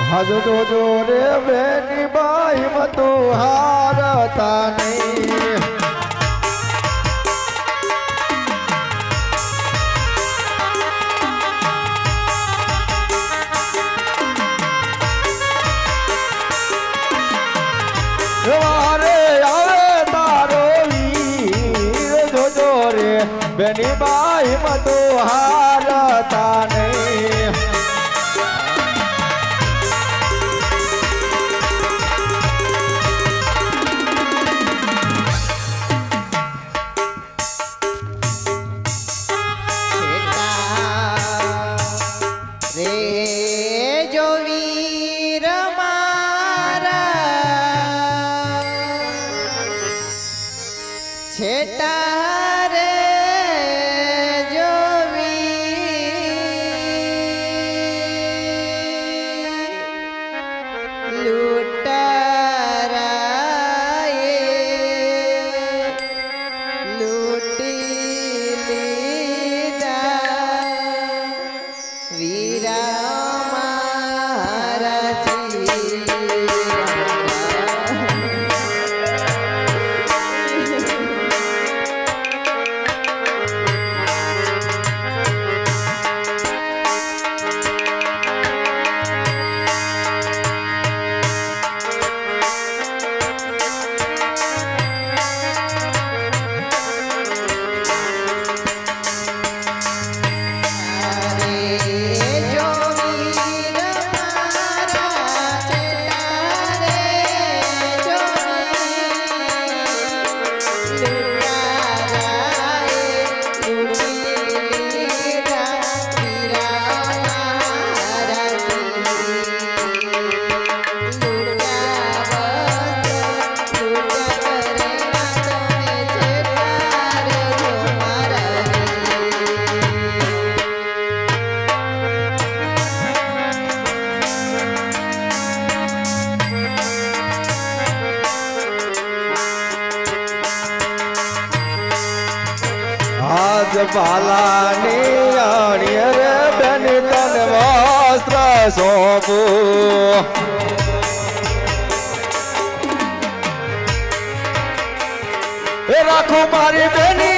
હજ જોજો રે બેની બાઈ મતો હારતા નહીં. Yeah. બાલાની અણીય રે બેન તને વસ્ત્ર સોંપું. મારી બાની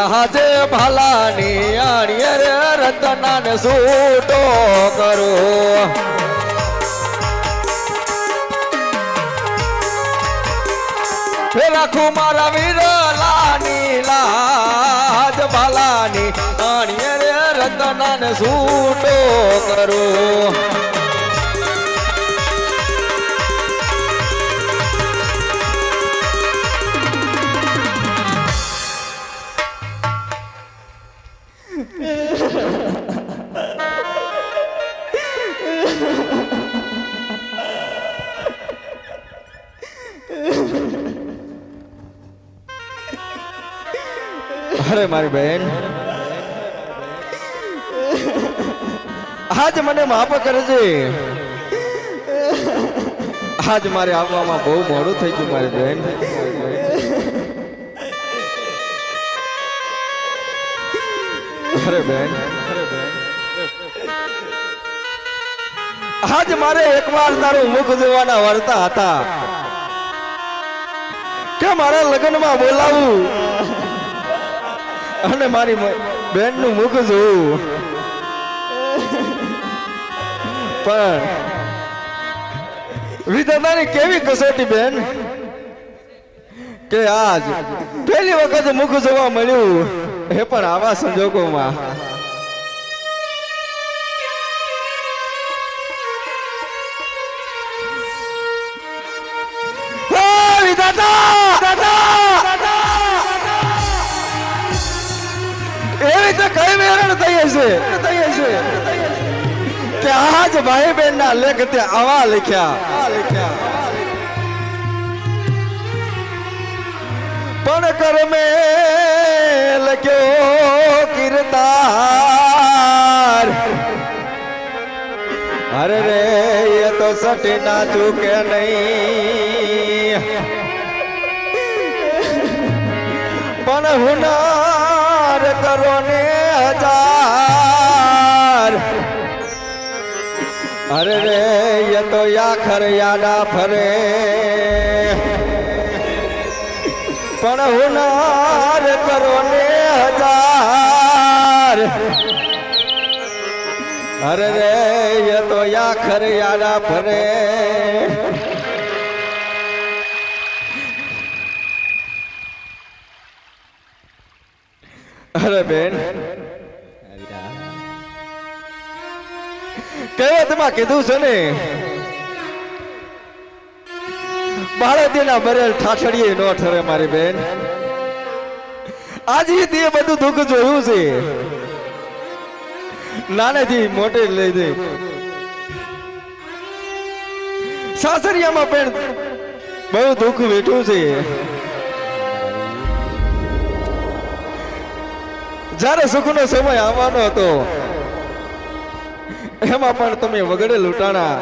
યાજે ભલાની આણીએ રે રતનાને સૂટો કરો. રાખું મારા વીરલાની લાજ બાલાની આણીએ રે રતનાને સૂટો કરો. અરે મારી બહેન. આજ મને માફ કરજે. આજ મારે આવવામાં બહુ મોડું થઈ ગયું, મારી બહેન. અરે બેન આજ મારે એકવાર તારું મુખ જોવાના વર્તા હતા. કે મારા લગ્નમાં બોલાવું. અને મારી બેનનું મુખ જોવું પણ વિધાતાની કેવી કસોટી બેન? કે આજ પહેલી વખત મુખ જોવા મળ્યું. એ પણ આવા સંજોગોમાં. દાદા એવી રીતે કઈ મેરણ થઈ હશે? થઈ હશે કે આજ ભાઈ બહેન ના લેખ તે આવા લખ્યા. આ પણ કરમે લખ્યો કિરતાર. અરે રે, એ તો સટી ના ચૂકે નહીં. પણ હુનાર અરે રે એ તો યાખર યાડા ફરે. પણ હુનાર કરો ને હજાર. અરે રે એ તો યાખર યાડા ફરે. અરે બેન કહેવતમાં કીધું છે ને બાળકીના મરેલ ઠાઠડીએ નો ઠરે મારી બેન. આજે તે બધું દુઃખ જોયું છે. નાનેથી મોટે લઈ દે. સાસરિયામાં પણ બહુ દુઃખ વેઠું છે. જ્યારે સુખનો સમય આવવાનો હતો એમાં પણ તમે વગડે લૂંટાણા.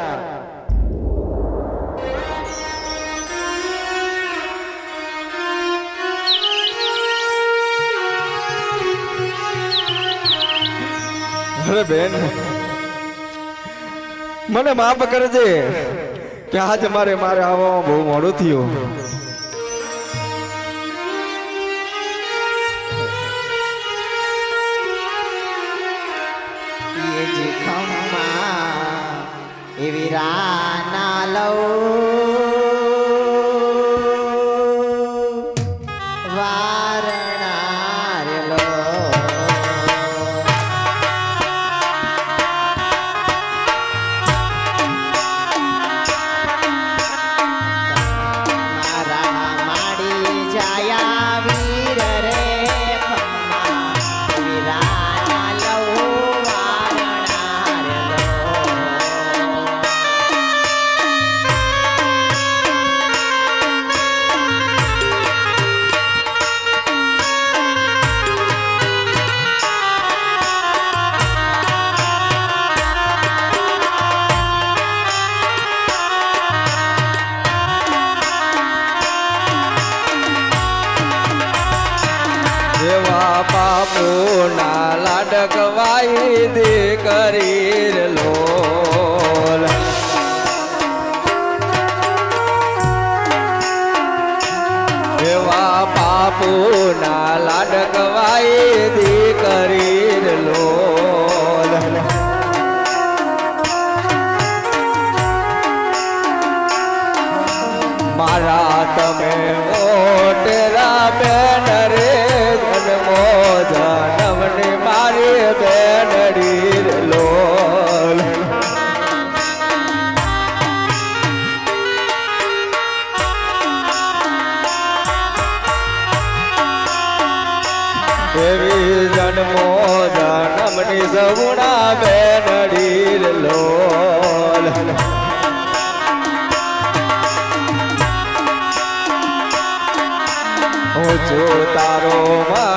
અરે બેન, મને માફ કરજે કે આજ મારે મારે આવવામાં બહુ મોડું થયું. એવી રાના લઉં. બાપુ લાડક લાડકવાઈ દે કરી લોલ. એવા પાપુના લાડકવાઈ દે કરી લોલ. મારા તમે એવી જન્મો જન્મની સગુણા બેનડી હું છું તારો માણી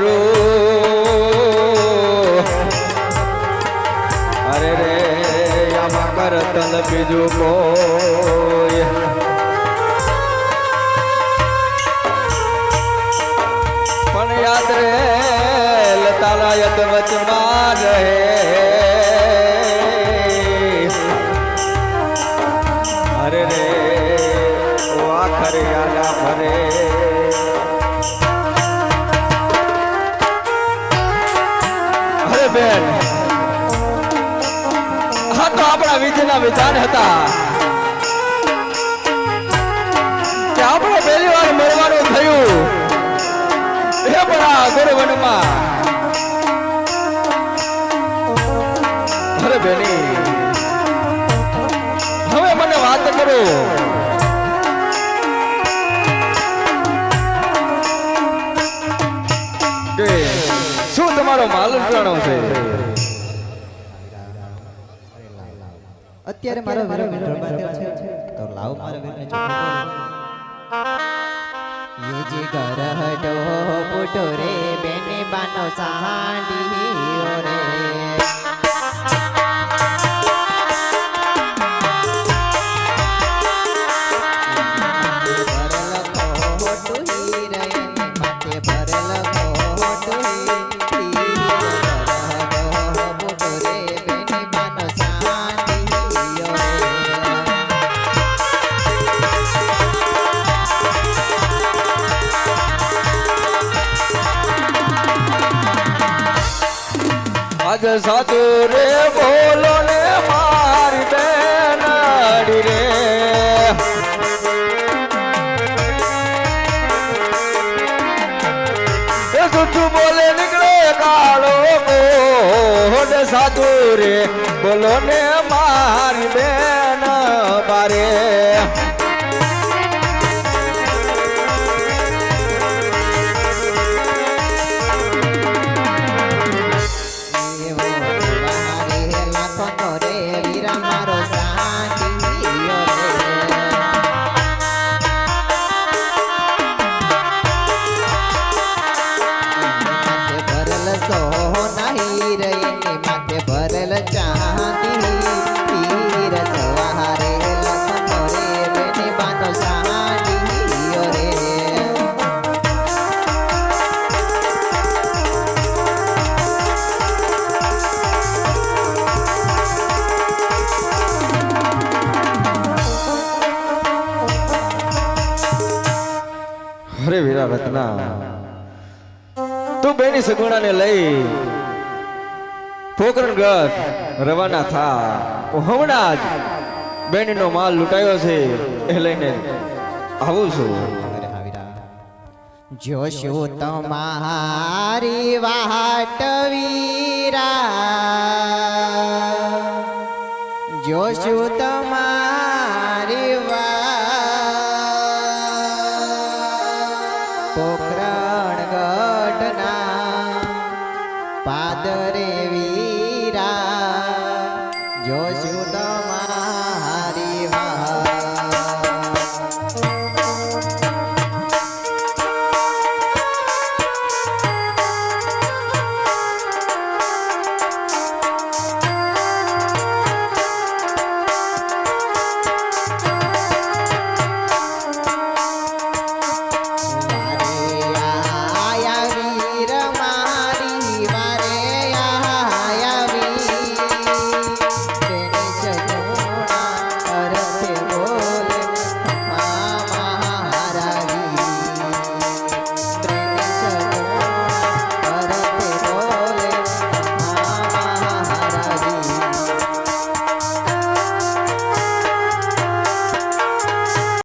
મારું. અરે રે, આમાં કરતન બીજું પણ યાદ રે, લતાના યત વચમાં રહે અરે યાદા ફરે આપણા વિધિના વિધાન હતા. કે આપણે પહેલી વાર મળવાનું થયું. એ પણ આ ગુરુવનમાં અરે બેની, હવે મને વાત કરો. શું તમારો માલ જાણો છે? અત્યારે મારો મારો વીર છે. તો લાવ મારો વીરને યુજી ઘર હટો પુટો રે બેને બાનો સાંડી ઓ રે. આજ સાધુ રે બોલો ને મારી બેનાડી રે. જૂઠું બોલે નીકળે કાળો કોડ સાધુ રે. બોલો ને મારી બેન બારે. બેની સગુણાને લઈ પોકરણગઢ રવાના થા. હમણાં જ બેનનો માલ લૂંટાયો છે એ લઈને આવું છું. જોશો તમારી વાટ વીરા? જોશું પાદરે